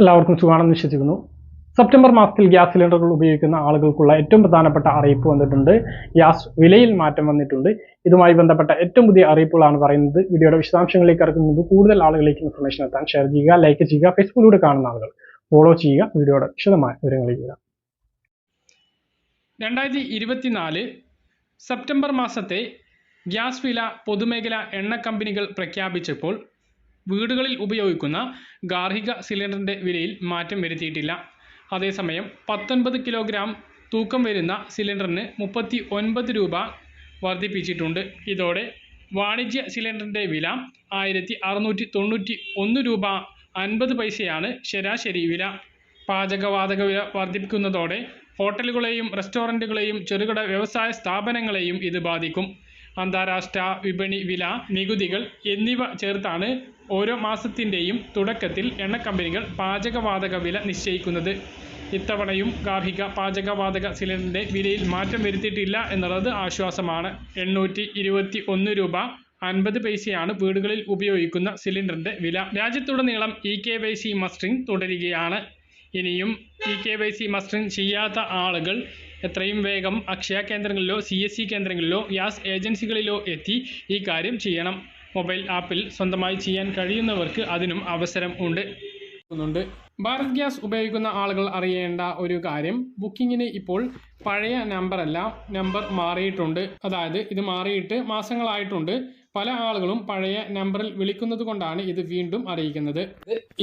എല്ലാവർക്കും സുഖമാണെന്ന് വിശ്വസിക്കുന്നു. സെപ്റ്റംബർ മാസത്തിൽ ഗ്യാസ് സിലിണ്ടറുകൾ ഉപയോഗിക്കുന്ന ആളുകൾക്കുള്ള ഏറ്റവും പ്രധാനപ്പെട്ട അറിയിപ്പ് വന്നിട്ടുണ്ട്. ഗ്യാസ് വിലയിൽ മാറ്റം വന്നിട്ടുണ്ട്. ഇതുമായി ബന്ധപ്പെട്ട ഏറ്റവും പുതിയ അറിയിപ്പുകളാണ് പറയുന്നത്. വീഡിയോയുടെ വിശദാംശങ്ങളിലേക്ക് ഇറക്കുന്നത് കൂടുതൽ ആളുകളിലേക്ക് ഇൻഫർമേഷൻ എത്താൻ ഷെയർ ചെയ്യുക ലൈക്ക് ചെയ്യുക ഫേസ്ബുക്കിലൂടെ കാണുന്ന ആളുകൾ. ഫോളോ ചെയ്യുക വീഡിയോയുടെ വിശദമായ വിവരങ്ങളിലേക്ക് വരാം. രണ്ടായിരത്തി ഇരുപത്തിനാല് സെപ്റ്റംബർ മാസത്തെ ഗ്യാസ് വില പൊതുമേഖല എണ്ണ കമ്പനികൾ പ്രഖ്യാപിച്ചപ്പോൾ വീടുകളിൽ ഉപയോഗിക്കുന്ന ഗാർഹിക സിലിണ്ടറിന്റെ വിലയിൽ മാറ്റം വരുത്തിയിട്ടില്ല. അതേസമയം പത്തൊൻപത് കിലോഗ്രാം തൂക്കം വരുന്ന സിലിണ്ടറിന് മുപ്പത്തി ഒൻപത് രൂപ വർദ്ധിപ്പിച്ചിട്ടുണ്ട്. ഇതോടെ വാണിജ്യ സിലിണ്ടറിന്റെ വില ആയിരത്തി അറുന്നൂറ്റി തൊണ്ണൂറ്റി ഒന്ന് രൂപ അൻപത് പൈസയാണ് ശരാശരി വില. പാചകവാതക വില വർദ്ധിപ്പിക്കുന്നതോടെ ഹോട്ടലുകളെയും റെസ്റ്റോറന്റുകളെയും ചെറുകിട വ്യവസായ സ്ഥാപനങ്ങളെയും ഇത് ബാധിക്കും. അന്താരാഷ്ട്ര വിപണി വില നികുതികൾ എന്നിവ ചേർത്താണ് ഓരോ മാസത്തിന്റെയും തുടക്കത്തിൽ എണ്ണക്കമ്പനികൾ പാചകവാതക വില നിശ്ചയിക്കുന്നത്. ഇത്തവണയും ഗാർഹിക പാചകവാതക സിലിണ്ടറിന്റെ വിലയിൽ മാറ്റം വരുത്തിയിട്ടില്ല എന്നുള്ളത് ആശ്വാസമാണ്. എണ്ണൂറ്റി ഇരുപത്തി ഒന്ന് രൂപ അൻപത് പൈസയാണ് വീടുകളിൽ ഉപയോഗിക്കുന്ന സിലിണ്ടറിന്റെ വില. രാജ്യത്തുടനീളം E K Y C mustering തുടരുകയാണ്. ഇനിയും E K Y C mustering ചെയ്യാത്ത ആളുകൾ എത്രയും വേഗം അക്ഷയ കേന്ദ്രങ്ങളിലോ സി എസ് സി കേന്ദ്രങ്ങളിലോ ഗ്യാസ് ഏജൻസികളിലോ എത്തി ഈ കാര്യം ചെയ്യണം. മൊബൈൽ ആപ്പിൽ സ്വന്തമായി ചെയ്യാൻ കഴിയുന്നവർക്ക് അതിനും അവസരം ഉണ്ട്. ഭാരത് ഗ്യാസ് ഉപയോഗിക്കുന്ന ആളുകൾ അറിയേണ്ട ഒരു കാര്യം ബുക്കിങ്ങിന് ഇപ്പോൾ പഴയ നമ്പറല്ല നമ്പർ മാറിയിട്ടുണ്ട്. അതായത് ഇത് മാറിയിട്ട് മാസങ്ങളായിട്ടുണ്ട്. പല ആളുകളും പഴയ നമ്പറിൽ വിളിക്കുന്നത് കൊണ്ടാണ് ഇത് വീണ്ടും അറിയിക്കുന്നത്.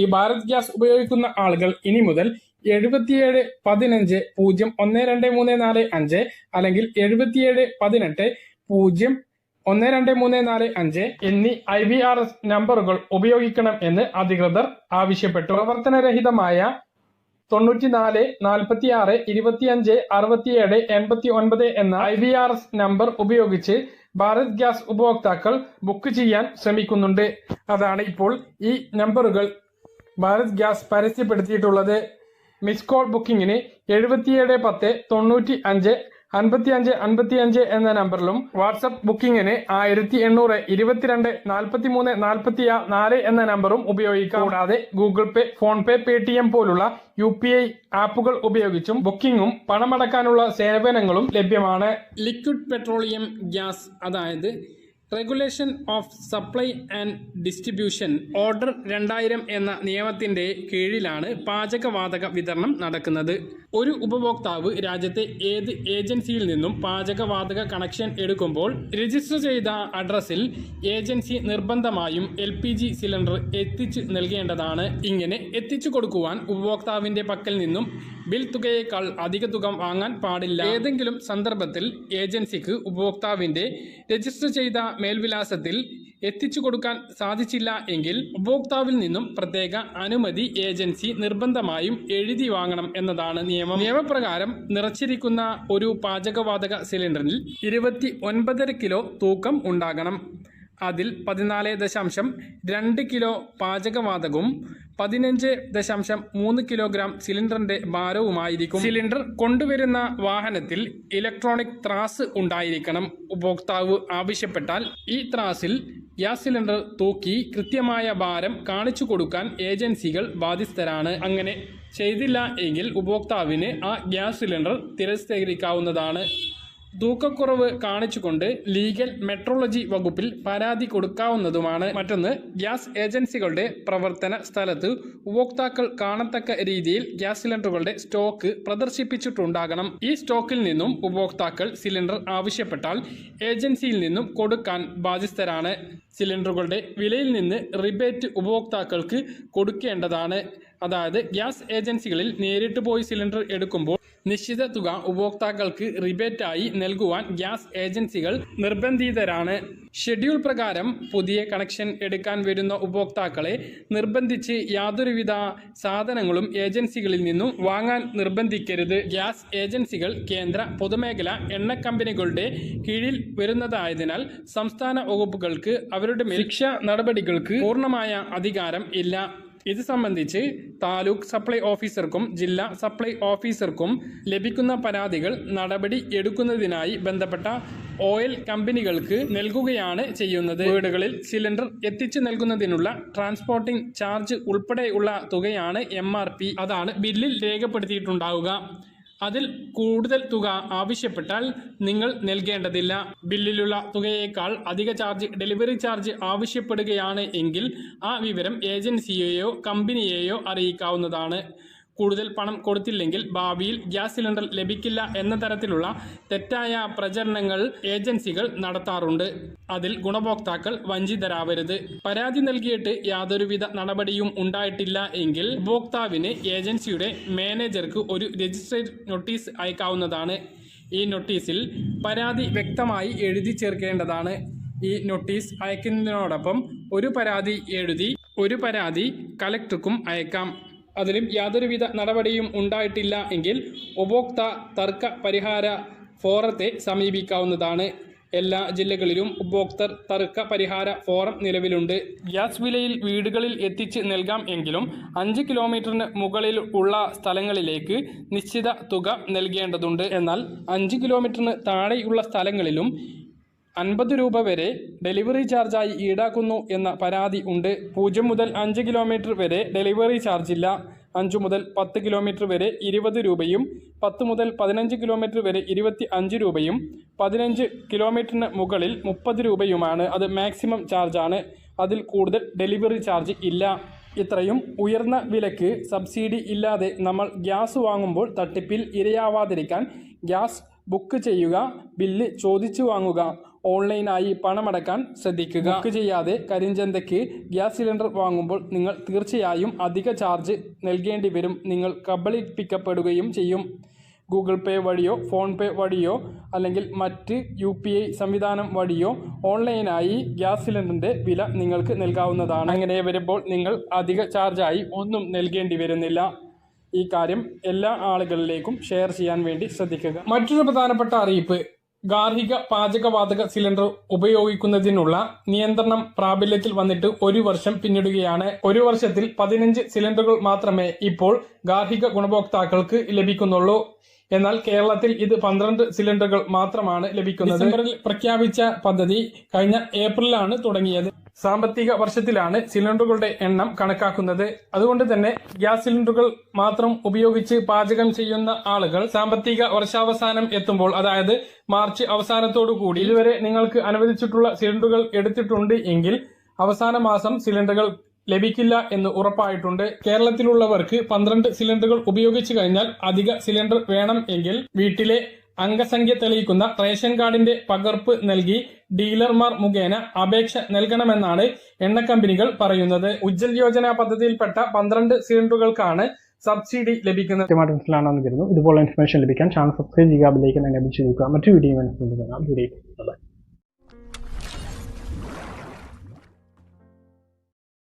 ഈ ഭാരത് ഗ്യാസ് ഉപയോഗിക്കുന്ന ആളുകൾ ഇനി മുതൽ എഴുപത്തിയേഴ് പതിനഞ്ച് പൂജ്യം ഒന്ന് രണ്ട് മൂന്ന് നാല് അഞ്ച് അല്ലെങ്കിൽ എഴുപത്തിയേഴ് പതിനെട്ട് പൂജ്യം ഒന്ന് രണ്ട് മൂന്ന് നാല് അഞ്ച് എന്നീ ഐ വി ആർ എസ് നമ്പറുകൾ ഉപയോഗിക്കണം എന്ന് അധികൃതർ ആവശ്യപ്പെട്ടു. പ്രവർത്തനരഹിതമായ തൊണ്ണൂറ്റിനാല് നാൽപ്പത്തി ആറ് ഇരുപത്തിയഞ്ച് അറുപത്തിയേഴ് എൺപത്തി ഒൻപത് എന്ന I V R S number ഉപയോഗിച്ച് ഭാരത് ഗ്യാസ് ഉപഭോക്താക്കൾ ബുക്ക് ചെയ്യാൻ ശ്രമിക്കുന്നുണ്ട്. അതാണ് ഇപ്പോൾ ഈ നമ്പറുകൾ ഭാരത് ഗ്യാസ് പരസ്യപ്പെടുത്തിയിട്ടുള്ളത്. മിസ് കോൾ ബുക്കിങ്ങിന് എഴുപത്തിയേഴ് പത്ത് തൊണ്ണൂറ്റി അഞ്ച് അൻപത്തി അഞ്ച് അൻപത്തി അഞ്ച് എന്ന നമ്പറിലും വാട്സപ്പ് ബുക്കിങ്ങിന് ആയിരത്തി എണ്ണൂറ് ഇരുപത്തിരണ്ട് നാൽപ്പത്തി മൂന്ന് നാൽപ്പത്തി നാല് എന്ന നമ്പറും ഉപയോഗിക്കാം. കൂടാതെ Google Pay PhonePe Paytm പോലുള്ള യു പി ഐ ആപ്പുകൾ ഉപയോഗിച്ചും ബുക്കിംഗും പണമടക്കാനുള്ള സേവനങ്ങളും ലഭ്യമാണ്. ലിക്വിഡ് പെട്രോളിയം ഗ്യാസ് അതായത് regulation of supply and distribution order രണ്ടായിരം എന്ന നിയമത്തിന്റെ കീഴിലാണ് പാചകവാതക വിതരണം നടക്കുന്നത്. ഒരു ഉപഭോക്താവ് രാജ്യത്തെ ഏത് ഏജൻസിയിൽ നിന്നും പാചകവാതക കണക്ഷൻ എടുക്കുമ്പോൾ രജിസ്റ്റർ ചെയ്ത അഡ്രസ്സിൽ ഏജൻസി നിർബന്ധമായും എൽ സിലിണ്ടർ എത്തിച്ചു നൽകേണ്ടതാണ്. ഇങ്ങനെ എത്തിച്ചു കൊടുക്കുവാൻ ഉപഭോക്താവിന്റെ പക്കൽ നിന്നും ബിൽ തുകയേക്കാൾ അധിക തുക വാങ്ങാൻ പാടില്ല. ഏതെങ്കിലും സന്ദർഭത്തിൽ ഏജൻസിക്ക് ഉപഭോക്താവിന്റെ രജിസ്റ്റർ ചെയ്ത മേൽവിലാസത്തിൽ എത്തിച്ചു കൊടുക്കാൻ സാധിച്ചില്ല എങ്കിൽ ഉപഭോക്താവിൽ നിന്നും പ്രത്യേക അനുമതി ഏജൻസി നിർബന്ധമായും എഴുതി വാങ്ങണം എന്നതാണ് നിയമം. നിയമപ്രകാരം നിറച്ചിരിക്കുന്ന ഒരു പാചകവാതക സിലിണ്ടറിൽ ഇരുപത്തി ഒൻപതര കിലോ തൂക്കം ഉണ്ടാകണം. അതിൽ പതിനാല് ദശാംശം രണ്ട് കിലോ പാചകവാതകവും പതിനഞ്ച് ദശാംശം മൂന്ന് കിലോഗ്രാം സിലിണ്ടറിന്റെ ഭാരവുമായിരിക്കും. സിലിണ്ടർ കൊണ്ടുവരുന്ന വാഹനത്തിൽ ഇലക്ട്രോണിക് ത്രാസ് ഉണ്ടായിരിക്കണം. ഉപഭോക്താവ് ആവശ്യപ്പെട്ടാൽ ഈ ത്രാസിൽ ഗ്യാസ് സിലിണ്ടർ തൂക്കി കൃത്യമായ ഭാരം കാണിച്ചു കൊടുക്കാൻ ഏജൻസികൾ ബാധ്യസ്ഥരാണ്. അങ്ങനെ ചെയ്തില്ല എങ്കിൽ ഉപഭോക്താവിന് ആ ഗ്യാസ് സിലിണ്ടർ തിരസ്കരിക്കാവുന്നതാണ്. തൂക്കക്കുറവ് കാണിച്ചുകൊണ്ട് ലീഗൽ മെട്രോളജി വകുപ്പിൽ പരാതി കൊടുക്കാവുന്നതുമാണ് മറ്റൊന്ന്. ഗ്യാസ് ഏജൻസികളുടെ പ്രവർത്തന സ്ഥലത്ത് ഉപഭോക്താക്കൾ കാണത്തക്ക രീതിയിൽ ഗ്യാസ് സിലിണ്ടറുകളുടെ സ്റ്റോക്ക് പ്രദർശിപ്പിച്ചിട്ടുണ്ടാകണം. ഈ സ്റ്റോക്കിൽ നിന്നും ഉപഭോക്താക്കൾ സിലിണ്ടർ ആവശ്യപ്പെട്ടാൽ ഏജൻസിയിൽ നിന്നും കൊടുക്കാൻ ബാധ്യസ്ഥരാണ്. സിലിണ്ടറുകളുടെ വിലയിൽ നിന്ന് റിബേറ്റ് ഉപഭോക്താക്കൾക്ക് കൊടുക്കേണ്ടതാണ്. അതായത് ഗ്യാസ് ഏജൻസികളിൽ നേരിട്ട് പോയി സിലിണ്ടർ എടുക്കുമ്പോൾ നിശ്ചിത തുക ഉപഭോക്താക്കൾക്ക് റിബേറ്റായി നൽകുവാൻ ഗ്യാസ് ഏജൻസികൾ നിർബന്ധിതരാണ്. ഷെഡ്യൂൾ പ്രകാരം പുതിയ കണക്ഷൻ എടുക്കാൻ വരുന്ന ഉപഭോക്താക്കളെ നിർബന്ധിച്ച് യാതൊരുവിധ സാധനങ്ങളും ഏജൻസികളിൽ നിന്നും വാങ്ങാൻ നിർബന്ധിക്കരുത്. ഗ്യാസ് ഏജൻസികൾ കേന്ദ്ര പൊതുമേഖല എണ്ണ കമ്പനികളുടെ കീഴിൽ വരുന്നതായതിനാൽ സംസ്ഥാന വകുപ്പുകൾക്ക് അവരുടെ മേൽ ശിക്ഷ നടപടികൾക്ക് പൂർണമായ അധികാരം ഇല്ല. ഇത് സംബന്ധിച്ച് താലൂക്ക് സപ്ലൈ ഓഫീസർക്കും ജില്ലാ സപ്ലൈ ഓഫീസർക്കും ലഭിക്കുന്ന പരാതികൾ നടപടി എടുക്കുന്നതിനായി ബന്ധപ്പെട്ട ഓയിൽ കമ്പനികൾക്ക് നൽകുകയാണ് ചെയ്യുന്നത്. വീടുകളിൽ സിലിണ്ടർ എത്തിച്ചു നൽകുന്നതിനുള്ള ട്രാൻസ്പോർട്ടിംഗ് ചാർജ് ഉൾപ്പെടെയുള്ള തുകയാണ് എം അതാണ് ബില്ലിൽ രേഖപ്പെടുത്തിയിട്ടുണ്ടാവുക. അതിൽ കൂടുതൽ തുക ആവശ്യപ്പെട്ടാൽ നിങ്ങൾ നൽകേണ്ടതില്ല. ബില്ലിലുള്ള തുകയേക്കാൾ അധിക ചാർജ് ഡെലിവറി ചാർജ് ആവശ്യപ്പെടുകയാണ് എങ്കിൽ ആ വിവരം ഏജൻസിയെയോ കമ്പനിയെയോ അറിയിക്കാവുന്നതാണ്. കൂടുതൽ പണം കൊടുത്തില്ലെങ്കിൽ ഭാവിയിൽ ഗ്യാസ് സിലിണ്ടർ ലഭിക്കില്ല എന്ന തരത്തിലുള്ള തെറ്റായ പ്രചരണങ്ങൾ ഏജൻസികൾ നടത്താറുണ്ട്. അതിൽ ഗുണഭോക്താക്കൾ വഞ്ചിതരാവരുത്. പരാതി നൽകിയിട്ട് യാതൊരുവിധ നടപടിയും ഉണ്ടായിട്ടില്ല എങ്കിൽ ഉപഭോക്താവിന് ഏജൻസിയുടെ മാനേജർക്ക് ഒരു രജിസ്ട്രേഡ് നോട്ടീസ് അയക്കാവുന്നതാണ്. ഈ നോട്ടീസിൽ പരാതി വ്യക്തമായി എഴുതി ചേർക്കേണ്ടതാണ്. ഈ നോട്ടീസ് അയക്കുന്നതിനോടൊപ്പം ഒരു പരാതി എഴുതി ഒരു പരാതി കലക്ടർക്കും അയക്കാം. അതിലും യാതൊരുവിധ നടപടിയും ഉണ്ടായിട്ടില്ല എങ്കിൽ ഉപഭോക്ത തർക്ക പരിഹാര ഫോറത്തെ സമീപിക്കാവുന്നതാണ്. എല്ലാ ജില്ലകളിലും ഉപഭോക്തർ തർക്ക പരിഹാര ഫോറം നിലവിലുണ്ട്. ഗ്യാസ് വിലയിൽ വീടുകളിൽ എത്തിച്ച് നൽകാം എങ്കിലും അഞ്ച് കിലോമീറ്ററിന് മുകളിൽ ഉള്ള സ്ഥലങ്ങളിലേക്ക് നിശ്ചിത തുക നൽകേണ്ടതുണ്ട്. എന്നാൽ അഞ്ച് കിലോമീറ്ററിന് താഴെയുള്ള സ്ഥലങ്ങളിലും അൻപത് രൂപ വരെ ഡെലിവറി ചാർജായി ഈടാക്കുന്നു എന്ന പരാതി ഉണ്ട്. പൂജ്യം മുതൽ അഞ്ച് കിലോമീറ്റർ വരെ ഡെലിവറി ചാർജില്ല. അഞ്ച് മുതൽ പത്ത് കിലോമീറ്റർ വരെ ഇരുപത് രൂപയും പത്ത് മുതൽ പതിനഞ്ച് കിലോമീറ്റർ വരെ ഇരുപത്തി അഞ്ച് രൂപയും പതിനഞ്ച് കിലോമീറ്ററിന് മുകളിൽ മുപ്പത് രൂപയുമാണ്. അത് മാക്സിമം ചാർജാണ്. അതിൽ കൂടുതൽ ഡെലിവറി ചാർജ് ഇല്ല. ഇത്രയും ഉയർന്ന വിലക്ക് സബ്സിഡി ഇല്ലാതെ നമ്മൾ ഗ്യാസ് വാങ്ങുമ്പോൾ തട്ടിപ്പിൽ ഇരയാവാതിരിക്കാൻ ഗ്യാസ് ബുക്ക് ചെയ്യുക ബില്ല് ചോദിച്ചു വാങ്ങുക. ഓൺലൈനായി പണമടക്കാൻ ശ്രദ്ധിക്കുക. ബുക്ക് ചെയ്യാതെ കരിഞ്ചന്തയ്ക്ക് ഗ്യാസ് സിലിണ്ടർ വാങ്ങുമ്പോൾ നിങ്ങൾ തീർച്ചയായും അധിക ചാർജ് നൽകേണ്ടി വരും. നിങ്ങൾ കബളിപ്പിക്കപ്പെടുകയും ചെയ്യും. ഗൂഗിൾ പേ വഴിയോ ഫോൺ പേ വഴിയോ അല്ലെങ്കിൽ മറ്റ് യു പി ഐ സംവിധാനം വഴിയോ ഓൺലൈനായി ഗ്യാസ് സിലിണ്ടറിന്റെ വില നിങ്ങൾക്ക് നൽകാവുന്നതാണ്. അങ്ങനെ വരുമ്പോൾ നിങ്ങൾ അധിക ചാർജായി ഒന്നും നൽകേണ്ടി വരുന്നില്ല. ഈ കാര്യം എല്ലാ ആളുകളിലേക്കും ഷെയർ ചെയ്യാൻ വേണ്ടി ശ്രദ്ധിക്കുക. മറ്റൊരു പ്രധാനപ്പെട്ട അറിയിപ്പ്. ഗാർഹിക പാചകവാതക സിലിണ്ടർ ഉപയോഗിക്കുന്നതിനുള്ള നിയന്ത്രണം പ്രാബല്യത്തിൽ വന്നിട്ട് ഒരു വർഷം പിന്നിടുകയാണ്. ഒരു വർഷത്തിൽ പതിനഞ്ച് സിലിണ്ടറുകൾ മാത്രമേ ഇപ്പോൾ ഗാർഹിക ഗുണഭോക്താക്കൾക്ക് ലഭിക്കുന്നുള്ളൂ. എന്നാൽ കേരളത്തിൽ ഇത് പന്ത്രണ്ട് സിലിണ്ടറുകൾ മാത്രമാണ് ലഭിക്കുന്നത്. ഡിസംബറിൽ പ്രഖ്യാപിച്ച പദ്ധതി കഴിഞ്ഞ ഏപ്രിലാണ് തുടങ്ങിയത്. സാമ്പത്തിക വർഷത്തിലാണ് സിലിണ്ടറുകളുടെ എണ്ണം കണക്കാക്കുന്നത്. അതുകൊണ്ട് തന്നെ ഗ്യാസ് സിലിണ്ടറുകൾ മാത്രം ഉപയോഗിച്ച് പാചകം ചെയ്യുന്ന ആളുകൾ സാമ്പത്തിക വർഷാവസാനം എത്തുമ്പോൾ അതായത് മാർച്ച് അവസാനത്തോടു കൂടി ഇതുവരെ നിങ്ങൾക്ക് അനുവദിച്ചിട്ടുള്ള സിലിണ്ടറുകൾ എടുത്തിട്ടുണ്ട് എങ്കിൽ അവസാന മാസം സിലിണ്ടറുകൾ ലഭിക്കില്ല എന്ന് ഉറപ്പായിട്ടുണ്ട്. കേരളത്തിലുള്ളവർക്ക് പന്ത്രണ്ട് സിലിണ്ടറുകൾ ഉപയോഗിച്ചു കഴിഞ്ഞാൽ അധിക സിലിണ്ടർ വേണം എങ്കിൽ വീട്ടിലെ അംഗസംഖ്യ തെളിയിക്കുന്ന റേഷൻ കാർഡിന്റെ പകർപ്പ് നൽകി ഡീലർമാർ മുഖേന അപേക്ഷ നൽകണമെന്നാണ് എണ്ണ കമ്പനികൾ പറയുന്നത്. ഉജ്ജൽ യോജന പദ്ധതിയിൽപ്പെട്ട പന്ത്രണ്ട് സിലിണ്ടറുകൾക്കാണ് സബ്സിഡി ലഭിക്കുന്നത്. ഇതുപോലുള്ള ഇൻഫർമേഷൻ ലഭിക്കാൻ ചാനൽ സബ്സ്ക്രൈബ് ചെയ്യുക എനേബിൾ മറ്റു വീഡിയോ